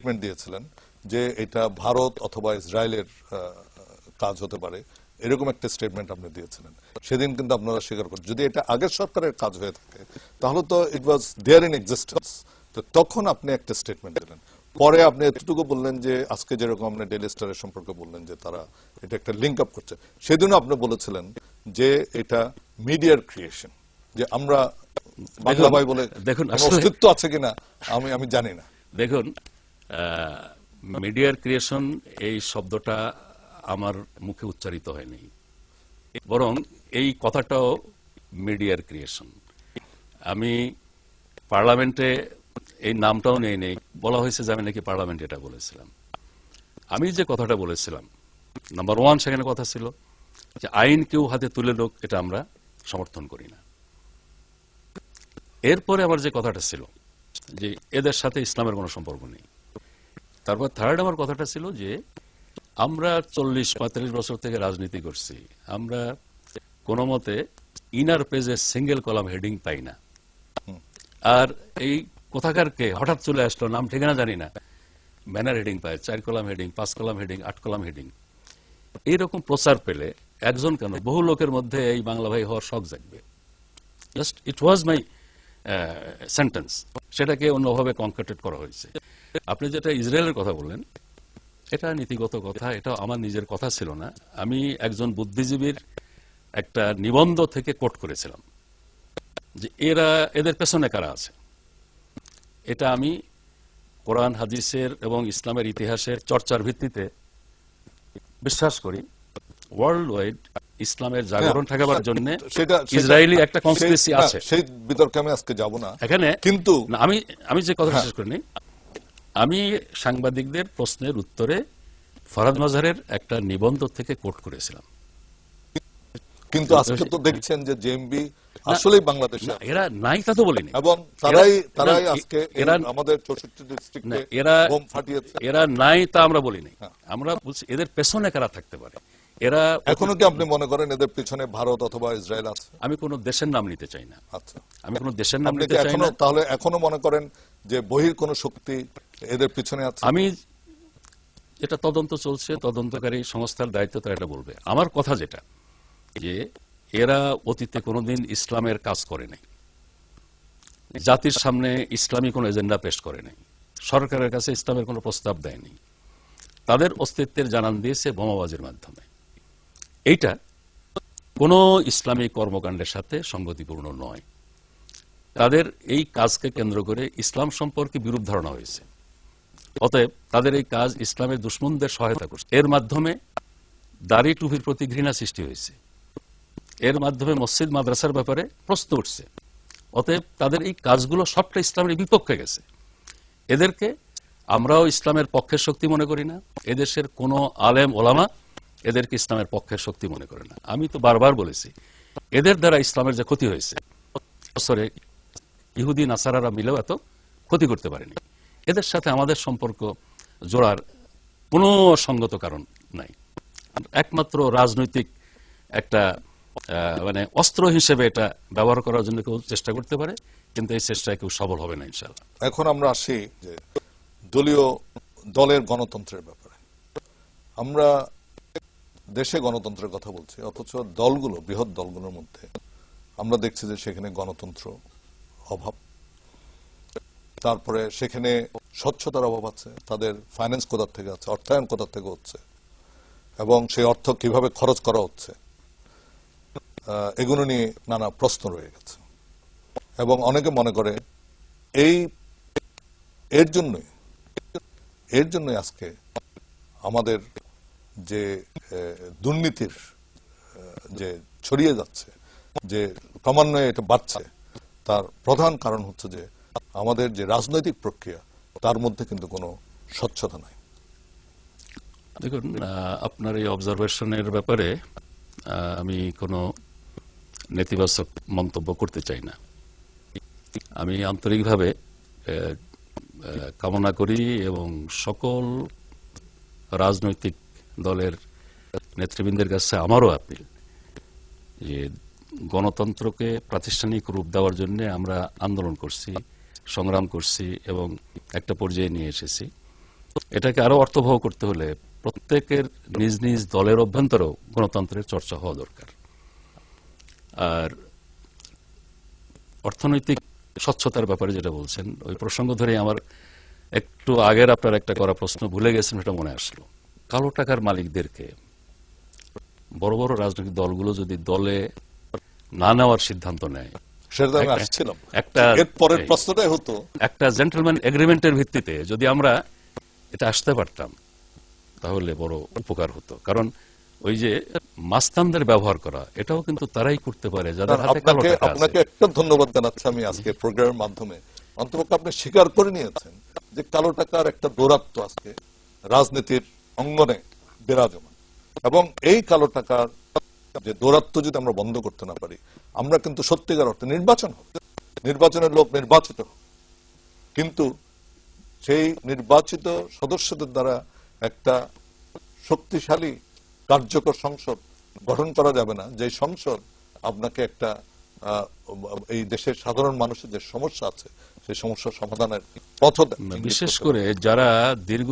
Statement দিয়েছিলেন যে এটা ভারত অথবা ইসরায়েলের কাজ হতে পারে এরকম একটা স্টেটমেন্ট আপনি দিয়েছিলেন। সেদিন কিন্তু আপনারা স্বীকার করেন যদি এটা আগের সরকারের কাজ হয়ে থাকে তাহলে তো ইট ওয়াজ দেয়ার ইন এক্সিস্টেন্স তো তখন আপনি একটা স্টেটমেন্ট দিলেন। পরে আপনি এতটুকু বললেন যে আজকে যেরকম আপনি ডেলি স্টারের সম্পর্কে বললেন যে তারা এটা একটা লিঙ্ক আপ করছে। সেদিনও আপনি বলেছিলেন যে এটা মিডিয়ার ক্রিয়েশন যে আমরা বাংলা ভাই বলে দেখুন, আসলে- অস্তিত্ব আছে কিনা আমি আমি জানি না। দেখুন মিডিয়ার ক্রিয়েশন এই শব্দটা আমার মুখে উচ্চারিত হয়নি। বরং এই কথাটাও মিডিয়ার ক্রিয়েশন আমি পার্লামেন্টে এই নামটাও নেই নেই, বলা হয়েছে যে আমি নাকি পার্লামেন্টে এটা বলেছিলাম। আমি যে কথাটা বলেছিলাম নাম্বার ওয়ান সেখানে কথা ছিল যে আইন কেউ হাতে তুলে লোক, এটা আমরা সমর্থন করি না। এরপরে আমার যে কথাটা ছিল যে এদের সাথে ইসলামের কোনো সম্পর্ক নেই। তারপর থার্ড আমার কথাটা ছিল যে, আমরা চল্লিশ পঁয়তাল্লিশ বছর থেকে রাজনীতি করছি। আমরা কোনো মতে ইনার পেজে সিঙ্গেল কলাম হেডিং পাই না। আর এই কোথাকারকে হঠাৎ চলে আসলো নাম ঠিকানা জানি না। ব্যানার হেডিং পায়, চার কলাম হেডিং পাঁচ কলাম হেডিং আট কলাম হেডিং এইরকম প্রচার পেলে একজন কেন? বহু লোকের মধ্যে এই বাংলা ভাই হওয়ার শখ জাগবে। Just it was my sentence সেটাকে অন্যভাবে কনকাটেড করা হয়েছে। আপনি যেটা ইসরায়েলের কথা বললেন এটা নীতিগত কথা এটা আমার নিজের কথা ছিল না। আমি একজন বুদ্ধিজীবীর একটা নিবন্ধ থেকে কোট করেছিলাম যে এরা এদের পেছনে কারা আছে। এটা আমি কোরআন হাদিসের এবং ইসলামের ইতিহাসের চর্চার ভিত্তিতে বিশ্বাস করি ওয়ার্ল্ড ওয়াইড ইসলামের জাগরণ ঠেকাবার জন্য ইসরায়েলি একটা কনস্পিরেসি আছে। সেই বিতর্কে আমি আজকে যাব না। এখানে কিন্তু আমি আমি যে কথা হ্যাঁ। শেষ করিনি আমি সাংবাদিকদের প্রশ্নের উত্তরে ফরাদ মাজারের একটা নিবন্ধ থেকে কোট করেছিলাম। কিন্তু আজকে তো দেখছেন যে জেএমবি আসলেই বাংলাদেশে এরা নাই তা তো বলিনি। এবং তারাই তারাই আজকে এরা- আমাদের চৌষট্টি না, ডিস্ট্রিক্টে এরা বোম ফাটিয়েছে। এরা নাই তা আমরা বলিনি। হ্যাঁ। আমরা বলছি এদের পেছনে কারা থাকতে পারে? এরা এখনও কি আপনি মনে করেন এদের পিছনে ভারত অথবা ইসরায়েল আছে? আমি কোনো দেশের নাম নিতে চাই না। আচ্ছা। আমি কোনো দেশের নাম নিতে চাই না। তাহলে এখনও মনে করেন যে বহির কোন শক্তি এদের পিছনে আছে। আমি এটা তদন্ত চলছে, তদন্তকারী সংস্থার দায়িত্ব তারা এটা বলবে। আমার কথা যেটা, যে এরা অতীতে কোনোদিন ইসলামের কাজ করে নাই। জাতির সামনে ইসলামী কোনো এজেন্ডা পেশ করে নাই। সরকারের কাছে ইসলামের কোনো প্রস্তাব দেয়নি। তাদের অস্তিত্বের জানান দিয়েছে বোমাবাজির মাধ্যমে। এইটা কোনো ইসলামী কর্মকাণ্ডের সাথে সংগতিপূর্ণ নয়। তাদের এই কাজকে কেন্দ্র করে ইসলাম সম্পর্কে বিরূপ ধারণা হয়েছে। অতএব তাদের এই কাজ ইসলামের দুশ্মনদের সহায়তা করছে। এর মাধ্যমে দাড়ি টুপির প্রতি ঘৃণা সৃষ্টি হয়েছে। এর মাধ্যমে মসজিদ, মাদ্রাসার ব্যাপারে প্রশ্ন উঠছে। অতএব তাদের এই কাজগুলো সবটা ইসলামের বিপক্ষে গেছে। এদেরকে আমরাও ইসলামের পক্ষের শক্তি মনে করি না। এদেশের কোনো আলেম, ওলামা এদেরকে ইসলামের পক্ষের শক্তি মনে করে না। আমি তো বারবার বলেছি, এদের দ্বারা ইসলামের যে ক্ষতি হয়েছে বছরে ইহুদি, নাসারারা মিলেও এত ক্ষতি করতে পারেনি। এদের সাথে আমাদের সম্পর্ক জোড়ার কোনো সঙ্গত কারণ নাই। একমাত্র রাজনৈতিক একটা মানে অস্ত্র হিসেবে এটা ব্যবহার করার জন্য কেউ চেষ্টা করতে পারে, কিন্তু এই চেষ্টায় কেউ সফল হবে না ইনশাল্লাহ এখন আমরা আসি যে দলীয় দলের গণতন্ত্রের ব্যাপারে। আমরা দেশে গণতন্ত্রের কথা বলছি, অথচ দলগুলো, বৃহৎ দলগুলোর মধ্যে আমরা দেখছি যে সেখানে গণতন্ত্র অভাব। তারপরে সেখানে স্বচ্ছতার অভাব আছে, তাদের ফাইন্যান্স কোথার থেকে আছে, অর্থায়ন কোথার থেকে হচ্ছে, এবং সেই অর্থ কীভাবে খরচ করা হচ্ছে এগুলো নিয়ে নানা প্রশ্ন রয়ে গেছে। এবং অনেকে মনে করে এই এর জন্যই এর জন্যই আজকে আমাদের যে দুর্নীতির যে ছড়িয়ে যাচ্ছে, যে ক্রমান্বয়ে এটা বাড়ছে, তার প্রধান কারণ হচ্ছে যে আমাদের যে রাজনৈতিক প্রক্রিয়া, তার মধ্যে কিন্তু কোনো স্বচ্ছতা নাই। দেখুন আপনার এই অবজারভেশনের ব্যাপারে আমি কোনো নেতিবাচক মন্তব্য করতে চাই না। আমি আন্তরিকভাবে কামনা করি এবং সকল রাজনৈতিক দলের নেতৃবৃন্দের কাছে আমারও আপিল যে গণতন্ত্রকে প্রাতিষ্ঠানিক রূপ দেওয়ার জন্য আমরা আন্দোলন করছি। সংগ্রাম করছি এবং একটা পর্যায়ে নিয়ে এসেছি। এটাকে আরও অর্থবহ করতে হলে প্রত্যেকের নিজ নিজ দলের অভ্যন্তরেও গণতন্ত্রের চর্চা হওয়া দরকার। আর অর্থনৈতিক স্বচ্ছতার ব্যাপারে যেটা বলছেন, ওই প্রসঙ্গ ধরে আমার একটু আগের আপনার একটা করা প্রশ্ন ভুলে গেছেন সেটা মনে আসলো। কালো টাকার মালিকদেরকে বড় বড় রাজনৈতিক দলগুলো যদি দলে না নেওয়ার সিদ্ধান্ত নেয় সেটা তো আমি একটা- আসছিলাম। একটা- পরের প্রশ্নটাই হতো। একটা জেন্টলম্যান এগ্রিমেন্টের ভিত্তিতে যদি আমরা এটা আসতে পারতাম তাহলে বড় উপকার হতো। কারণ ওই যে মাস্তানদের ব্যবহার করা এটাও কিন্তু তারাই করতে পারে যাদের হাতে কালো আপনাকে টাকা আপনাকে একটা ধন্যবাদ জানাচ্ছি আমি আজকে প্রোগ্রামের মাধ্যমে। অন্তপক্ষে আপনি স্বীকার করে নিয়েছেন যে কালো টাকার একটা দৌরাত্ম আজকে রাজনীতির অঙ্গনে বিরাজমান। এবং এই কালো টাকার যে দৌরাত্ম যদি আমরা বন্ধ করতে না পারি আমরা কিন্তু সত্যিকার অর্থে নির্বাচন হবে। নির্বাচনের লোক নির্বাচিত কিন্তু সেই নির্বাচিত সদস্যদের দ্বারা একটা শক্তিশালী কার্যকর সংসদ গঠন করা যাবে না। যে সংসদ আপনাকে একটা এই দেশের সাধারণ মানুষের যে সমস্যা আছে সেই সমস্যার সমাধানের পথ বিশেষ করে যারা দীর্ঘ